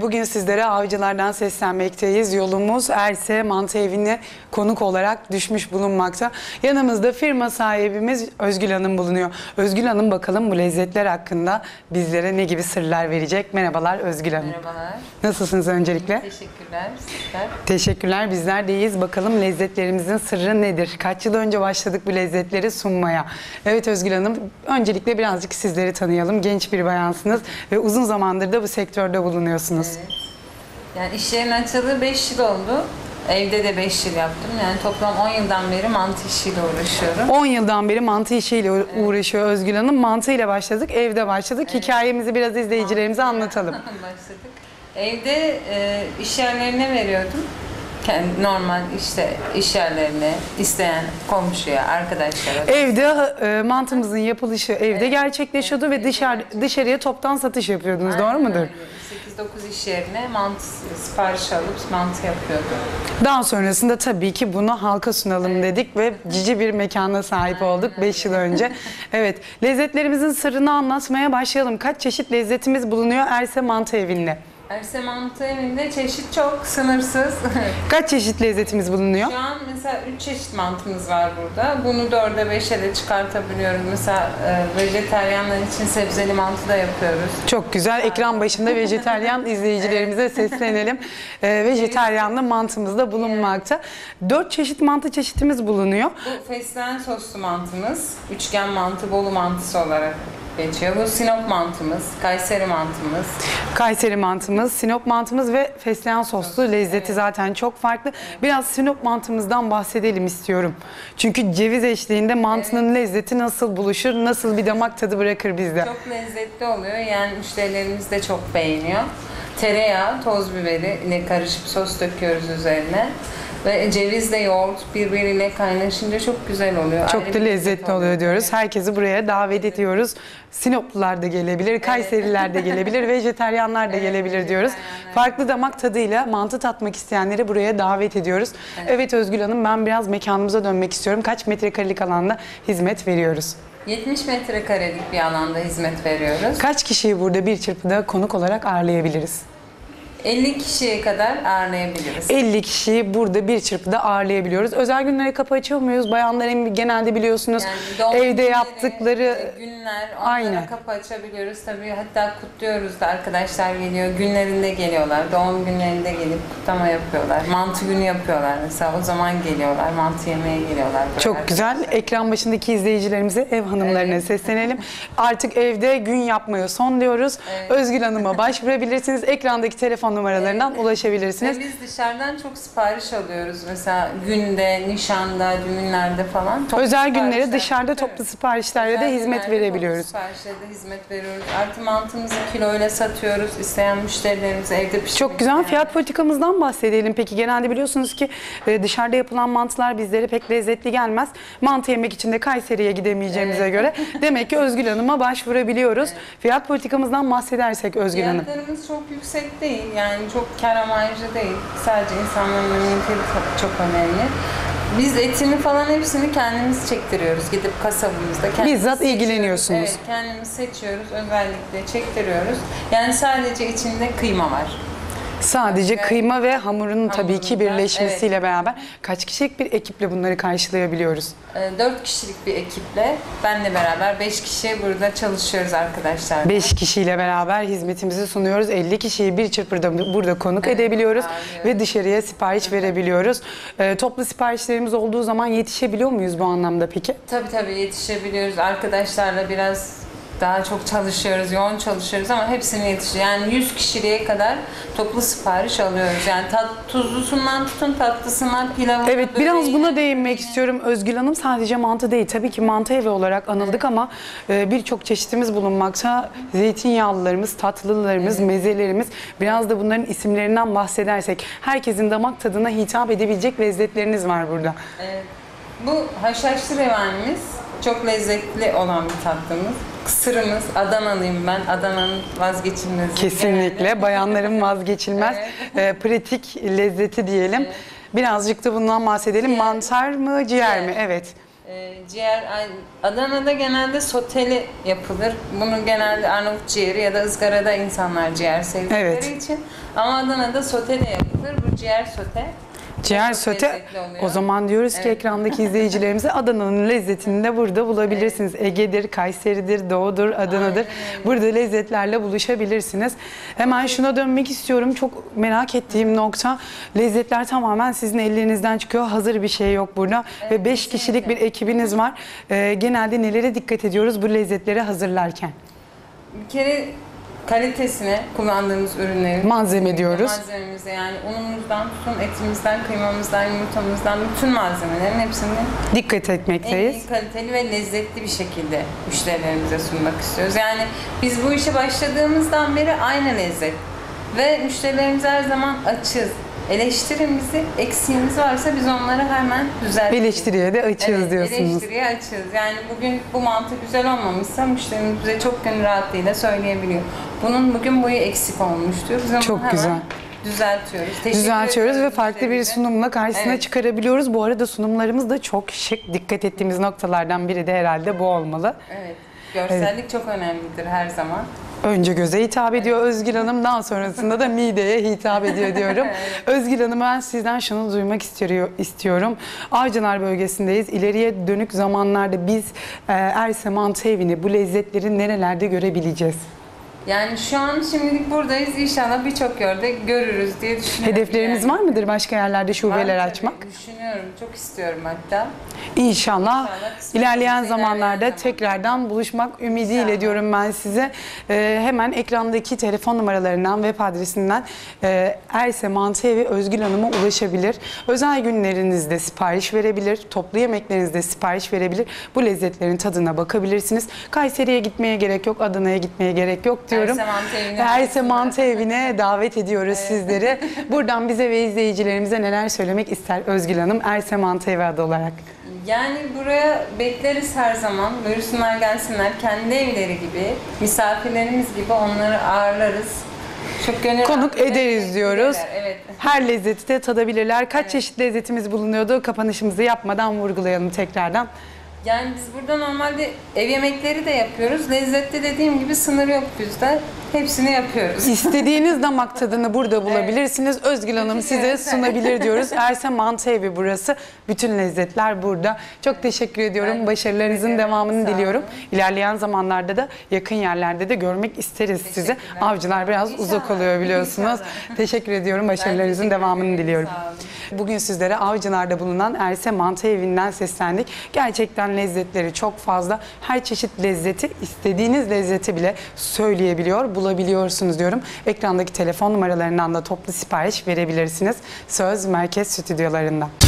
Bugün sizlere avcılardan seslenmekteyiz. Yolumuz Erse Mantı Evi'ne konuk olarak düşmüş bulunmakta. Yanımızda firma sahibimiz Özgül Hanım bulunuyor. Özgül Hanım bakalım bu lezzetler hakkında bizlere ne gibi sırlar verecek? Merhabalar Özgül Hanım. Merhabalar. Nasılsınız öncelikle? Teşekkürler. Sizler. Teşekkürler. Bizler deyiz. Bakalım lezzetlerimizin sırrı nedir? Kaç yıl önce başladık bu lezzetleri sunmaya? Evet Özgül Hanım, öncelikle birazcık sizleri tanıyalım. Genç bir bayansınız ve uzun zamandır da bu sektörde bulunuyorsunuz. Evet. Yani iş yerinin açıldığı 5 yıl oldu. Evde de 5 yıl yaptım. Yani toplam 10 yıldan beri mantı işiyle uğraşıyorum. 10 yıldan beri mantı işiyle uğra- uğraşıyor Özgül Hanım. Mantı ile başladık, evde başladık. Hikayemizi biraz izleyicilerimize anlatalım. Başladık. Evde e, iş yerlerine veriyordum. Kendi normal işte iş yerlerine, isteyen komşuya, arkadaşlara. Evde e, mantımızın yapılışı evde gerçekleşiyordu ve dışarı dışarıya toptan satış yapıyordunuz. Doğru Aynen mudur? öyle. 8-9 iş yerine mantı sipariş alıp mantı yapıyordum. Daha sonrasında tabii ki bunu halka sunalım dedik ve cici bir mekana sahip olduk 5 yıl önce. Evet, lezzetlerimizin sırrını anlatmaya başlayalım. Kaç çeşit lezzetimiz bulunuyor Erse Mantı Evi'nde? Erse Mantı Evi'nde çeşit çok, sınırsız. Kaç çeşit lezzetimiz bulunuyor? Şu an mesela 3 çeşit mantımız var burada. Bunu 4'e 5'e de çıkartabiliyorum. Mesela e, vejeteryanlar için sebzeli mantı da yapıyoruz. Çok güzel. Ekran başında vejeteryan izleyicilerimize seslenelim. Ee, vejeteryanlı mantımız da bulunmakta. Dört çeşit mantı çeşitimiz bulunuyor. Bu fesleğen soslu mantımız, üçgen mantı, bolu mantısı olarak geçiyor. Bu Sinop mantımız, Kayseri mantımız. Kayseri mantımız, Sinop mantımız ve fesleğen soslu lezzeti zaten çok farklı. Biraz Sinop mantımızdan bahsedelim istiyorum. Çünkü ceviz eşliğinde mantının lezzeti nasıl buluşur, nasıl bir damak tadı bırakır bizde. Çok lezzetli oluyor. Yani müşterilerimiz de çok beğeniyor. Tereyağı, toz biberi ile karışıp sos döküyoruz üzerine. Ve cevizle yoğurt birbiriyle kaynaşınca çok güzel oluyor. Çok Ayrı da bir lezzetli oluyor diyoruz. Herkesi buraya davet ediyoruz. Sinoplular da gelebilir, Kayseriler de gelebilir, vejeteryanlar da gelebilir diyoruz. Farklı damak tadıyla mantı tatmak isteyenleri buraya davet ediyoruz. Evet. Özgül Hanım ben biraz mekanımıza dönmek istiyorum. Kaç metrekarelik alanda hizmet veriyoruz? 70 metrekarelik bir alanda hizmet veriyoruz. Kaç kişiyi burada bir çırpıda konuk olarak ağırlayabiliriz? 50 kişiye kadar ağırlayabiliriz. 50 kişiyi burada bir çırpıda ağırlayabiliyoruz. Özel günlere kapı açıyor muyuz? Bayanların genelde biliyorsunuz Yani evde günleri, yaptıkları e, günler onlara Aynen. kapı açabiliyoruz. Tabii hatta kutluyoruz da arkadaşlar geliyor. Günlerinde geliyorlar. Doğum günlerinde gelip kutlama yapıyorlar. Mantı günü yapıyorlar mesela. O zaman geliyorlar. Mantı yemeye geliyorlar. böyle Çok güzel. arkadaşlar. Ekran başındaki izleyicilerimize, ev hanımlarına Evet. seslenelim. Artık evde gün yapmaya son diyoruz. Evet. Özgül Hanım'a başvurabilirsiniz. Ekrandaki telefon numaralarından ulaşabilirsiniz. Ve biz dışarıdan çok sipariş alıyoruz. Mesela günde, nişanda, düğünlerde falan. Toplu Özel günleri siparişler- dışarıda toplu siparişlerle de Özel hizmet günlerde verebiliyoruz. toplu siparişlerde hizmet veriyoruz. Artı mantımızı kiloyla satıyoruz. İsteyen müşterilerimiz evde pişirmek Çok güzel. isteyen- Fiyat politikamızdan bahsedelim. Peki genelde biliyorsunuz ki e, dışarıda yapılan mantılar bizlere pek lezzetli gelmez. Mantı yemek için de Kayseri'ye gidemeyeceğimize göre demek ki Özgül Hanım'a başvurabiliyoruz. Fiyat politikamızdan bahsedersek Özgül Hanım. Fiyatlarımız çok yüksek değil. Yani çok kar amacı değil. Sadece insanların memnuniyeti çok, çok önemli. Biz etini falan hepsini kendimiz çektiriyoruz. Gidip kasabımızda kendimiz Bizzat seçiyoruz. ilgileniyorsunuz. Evet, kendimiz seçiyoruz. Özellikle çektiriyoruz. Yani sadece içinde kıyma var. Sadece kıyma ve hamurun tabii ki Hamurunda, birleşmesiyle beraber kaç kişilik bir ekiple bunları karşılayabiliyoruz? 4 kişilik bir ekiple benle beraber 5 kişi burada çalışıyoruz arkadaşlar. 5 kişiyle beraber hizmetimizi sunuyoruz. 50 kişiyi bir çırpıda burada konuk edebiliyoruz ağırlıyoruz. ve dışarıya sipariş verebiliyoruz. Ee, toplu siparişlerimiz olduğu zaman yetişebiliyor muyuz bu anlamda peki? Tabii tabii yetişebiliyoruz. Arkadaşlarla biraz daha çok çalışıyoruz, yoğun çalışıyoruz ama hepsini yetişiyor. Yani 100 kişiliğe kadar toplu sipariş alıyoruz. Yani tat, tuzlusundan tutun tatlısına, pilavına, Evet biraz buna değinmek istiyorum. Özgül Hanım sadece mantı değil. Tabii ki mantı evi olarak anıldık ama e, birçok çeşitimiz bulunmakta. Zeytinyağlılarımız, tatlılarımız, mezelerimiz. Biraz da bunların isimlerinden bahsedersek herkesin damak tadına hitap edebilecek lezzetleriniz var burada. Evet. Bu haşhaşlı revanimiz çok lezzetli olan bir tatlımız. Kısırımız, Adanalıyım ben. Adana'nın vazgeçilmezi. Kesinlikle genelde. bayanların vazgeçilmez e, pratik lezzeti diyelim. Birazcık da bundan bahsedelim. Ciğer. Mantar mı, ciğer mi? Ciğer. Evet. Ee, Ee, ciğer Adana'da genelde soteli yapılır. Bunu genelde Arnavut ciğeri ya da ızgarada insanlar ciğer sevdikleri Evet. için. Ama Adana'da soteli yapılır. Bu ciğer sote. Ciğer Çok söte. O zaman diyoruz ki Evet. ekrandaki izleyicilerimize Adana'nın lezzetini de burada bulabilirsiniz. Ege'dir, Kayseri'dir, Doğu'dur, Adana'dır. Aynen. Burada lezzetlerle buluşabilirsiniz. Hemen şuna dönmek istiyorum. Çok merak ettiğim nokta lezzetler tamamen sizin ellerinizden çıkıyor. Hazır bir şey yok burada. Ve 5 kişilik bir ekibiniz var. Ee, genelde nelere dikkat ediyoruz bu lezzetleri hazırlarken? Bir kere kalitesine kullandığımız ürünlerin Malzeme diyoruz. Malzememize yani unumuzdan tutun etimizden, kıymamızdan, yumurtamızdan bütün malzemelerin hepsini Dikkat en etmekteyiz. iyi kaliteli ve lezzetli bir şekilde müşterilerimize sunmak istiyoruz. Yani biz bu işe başladığımızdan beri aynı lezzet ve müşterilerimize her zaman açız. Eleştirimizi, eksiğimiz varsa biz onları hemen düzeltiriz. Eleştiriye de açığız Evet, diyorsunuz. eleştiriye açığız. Yani bugün bu mantı güzel olmamışsa müşterimiz bize çok gönül rahatlığıyla söyleyebiliyor. Bunun bugün boyu eksik olmuştur. Biz Çok hemen güzel. düzeltiyoruz. Teşekkür Düzeltiyoruz ve farklı bir sunumla karşısına Evet. çıkarabiliyoruz. Bu arada sunumlarımız da çok şık. Dikkat ettiğimiz noktalardan biri de herhalde bu olmalı. Evet. Görsellik çok önemlidir her zaman. Önce göze hitap ediyor Özgül Hanım, daha sonrasında da mideye hitap ediyor diyorum. Özgül Hanım ben sizden şunu duymak istiyor, istiyorum. Avcılar bölgesindeyiz. İleriye dönük zamanlarda biz e, Erse Mantı Evi'ni, bu lezzetleri nerelerde görebileceğiz? Yani şu an şimdilik buradayız. İnşallah birçok yerde görürüz diye düşünüyorum. Hedeflerimiz yani. var mıdır başka yerlerde şubeler Var tabii, açmak? Düşünüyorum. Çok istiyorum hatta. İnşallah İnşallah ilerleyen zamanlarda ilerleyen tekrardan buluşmak ümidiyle İnşallah. diyorum ben size. Ee, hemen ekrandaki telefon numaralarından, web adresinden e, Erse Mantı Evi Özgül Hanım'a ulaşabilir. Özel günlerinizde sipariş verebilir, toplu yemeklerinizde sipariş verebilir. Bu lezzetlerin tadına bakabilirsiniz. Kayseri'ye gitmeye gerek yok, Adana'ya gitmeye gerek yok diyorum. Erse Mantı Evi'ne davet ediyoruz sizleri. Buradan bize ve izleyicilerimize neler söylemek ister Özgül Hanım Erse Mantı Evi adı olarak? Yani buraya bekleriz her zaman. Buyursunlar gelsinler. Kendi evleri gibi, misafirlerimiz gibi onları ağırlarız. Çok gönül Konuk ederiz diyoruz. Evet. Her lezzeti de tadabilirler. Kaç çeşit lezzetimiz bulunuyordu? Kapanışımızı yapmadan vurgulayalım tekrardan. Yani biz burada normalde ev yemekleri de yapıyoruz. Lezzette dediğim gibi sınır yok bizde. Hepsini yapıyoruz. İstediğiniz damak tadını burada bulabilirsiniz. Özgül Hanım size sunabilir diyoruz. Erse Mantı Evi burası. Bütün lezzetler burada. Çok teşekkür ediyorum. Ben Başarılarınızın ederim. devamını diliyorum. İlerleyen zamanlarda da yakın yerlerde de görmek isteriz sizi. Avcılar biraz İnşallah. uzak oluyor biliyorsunuz. İnşallah. Teşekkür ediyorum. Başarılarınızın teşekkür devamını diliyorum. Bugün sizlere Avcılar'da bulunan Erse Mantı Evi'nden seslendik. Gerçekten lezzetleri çok fazla. Her çeşit lezzeti, istediğiniz lezzeti bile söyleyebiliyor, bulabiliyorsunuz diyorum. Ekrandaki telefon numaralarından da toplu sipariş verebilirsiniz. Söz Merkez Stüdyolarında.